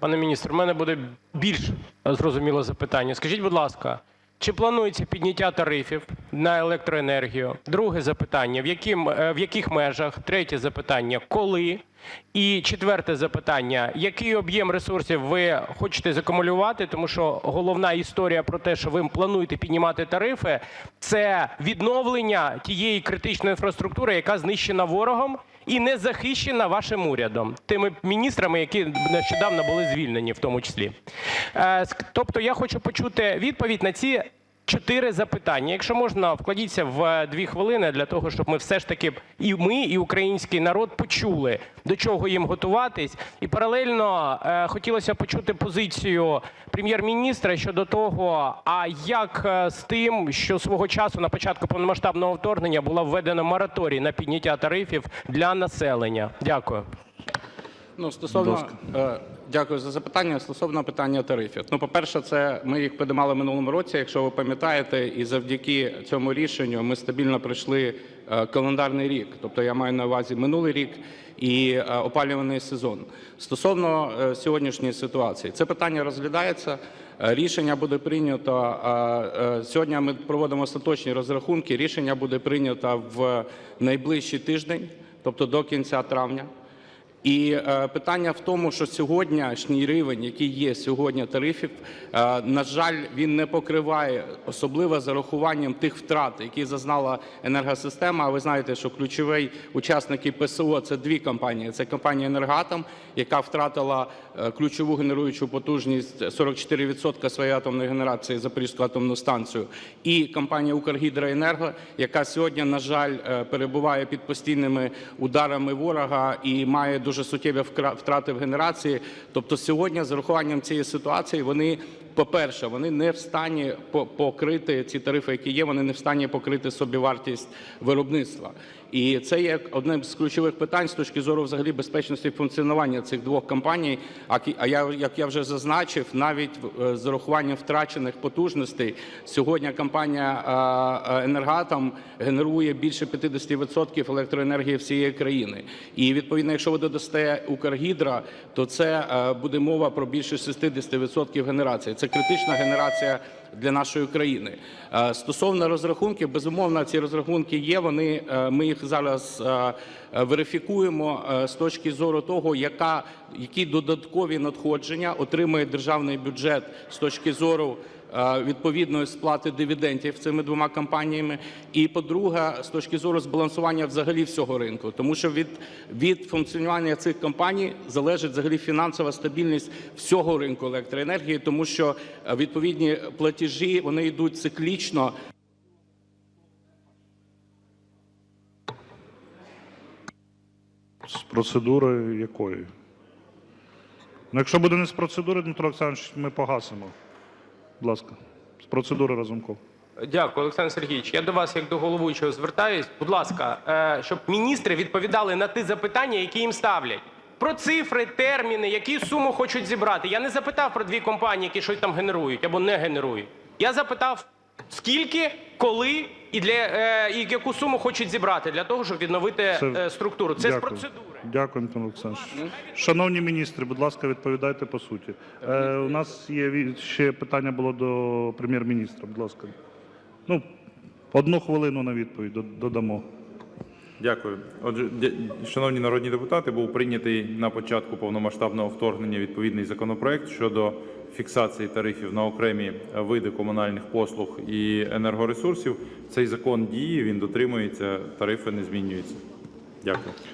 Пане міністр, у мене буде більш зрозуміле запитання. Скажіть, будь ласка, чи планується підняття тарифів на електроенергію? Друге запитання: в, яким, е, в яких межах? Третє запитання коли? І четверте запитання: який об'єм ресурсів ви хочете закумулювати? Тому що головна історія про те, що ви плануєте піднімати тарифи, це відновлення тієї критичної інфраструктури, яка знищена ворогом і не захищена вашим урядом, тими міністрами, які нещодавно були звільнені, в тому числі. Е, Тобто, я хочу почути відповідь на ці чотири запитання. Якщо можна, вкладіться в дві хвилини для того, щоб ми все ж таки і ми, і український народ почули, до чого їм готуватись. І паралельно е, хотілося почути позицію прем'єр-міністра щодо того, а як е, з тим, що свого часу на початку повномасштабного вторгнення була введена мораторій на підняття тарифів для населення. Дякую. Ну, стосовно е, дякую за запитання. Стосовно питання тарифів. Ну, по-перше, це ми їх підіймали в минулому році, якщо ви пам'ятаєте, і завдяки цьому рішенню ми стабільно пройшли е, календарний рік. Тобто я маю на увазі минулий рік і е, опалюваний сезон. Стосовно е, сьогоднішньої ситуації, це питання розглядається. Е, Рішення буде прийнято е, е, сьогодні. Ми проводимо остаточні розрахунки. Рішення буде прийнято в найближчий тиждень, тобто до кінця травня. І е, питання в тому, що сьогоднішній рівень, який є сьогодні тарифів, е, на жаль, він не покриває, особливо з урахуванням тих втрат, які зазнала енергосистема. А ви знаєте, що ключові учасники ПСО це дві компанії: це компанія «Енергатом», яка втратила е, ключову генеруючу потужність 44% своєї атомної генерації Запорізьку атомну станцію, і компанія «Укргідроенерго», яка сьогодні, на жаль, е, перебуває під постійними ударами ворога і має дуже суттєві втрати в генерації. Тобто сьогодні, з урахуванням цієї ситуації, вони. По-перше, вони не в стані покрити ці тарифи, які є, вони не в стані покрити собівартість виробництва. І це є одним з ключових питань з точки зору взагалі безпечності функціонування цих двох компаній. А я, як я вже зазначив, навіть е, з урахуванням втрачених потужностей, сьогодні компанія «Енергатом» генерує більше 50% електроенергії всієї країни. І відповідно, якщо ви додасте «Укргідро», то це е, буде мова про більше 60% генерації. Це критична генерація для нашої країни. Е, Стосовно розрахунків, безумовно, ці розрахунки є. Вони е, ми їх зараз е, верифікуємо з точки зору того, яка які додаткові надходження отримує державний бюджет з точки зору. Е, Відповідної сплати дивідендів цими двома компаніями, і по-друге, з точки зору збалансування взагалі всього ринку, тому що від, від функціонування цих компаній залежить взагалі фінансова стабільність всього ринку електроенергії, тому що е, відповідні платежі вони йдуть циклічно. З процедури якої? Ну, якщо буде не з процедури, Дмитро Олександрович, ми погасимо. Будь ласка, з процедури Разумков. Дякую, Олександр Сергійович. Я до вас, як до головуючого, звертаюсь. Будь ласка, е, щоб міністри відповідали на ті запитання, які їм ставлять. Про цифри, терміни, які суму хочуть зібрати. Я не запитав про дві компанії, які щось там генерують або не генерують. Я запитав, скільки, коли і для е, і яку суму хочуть зібрати для того, щоб відновити Це- е, структуру. Це з процедури. Дякую, Антон Олександрович. Шановні міністри, будь ласка, відповідайте по суті. Е, у нас є ще питання було до прем'єр-міністра. Будь ласка. Ну, одну хвилину на відповідь до- додамо. Дякую. Отже, шановні народні депутати, був прийнятий на початку повномасштабного вторгнення відповідний законопроект щодо фіксації тарифів на окремі види комунальних послуг і енергоресурсів. Цей закон діє, він дотримується, тарифи не змінюються. Дякую.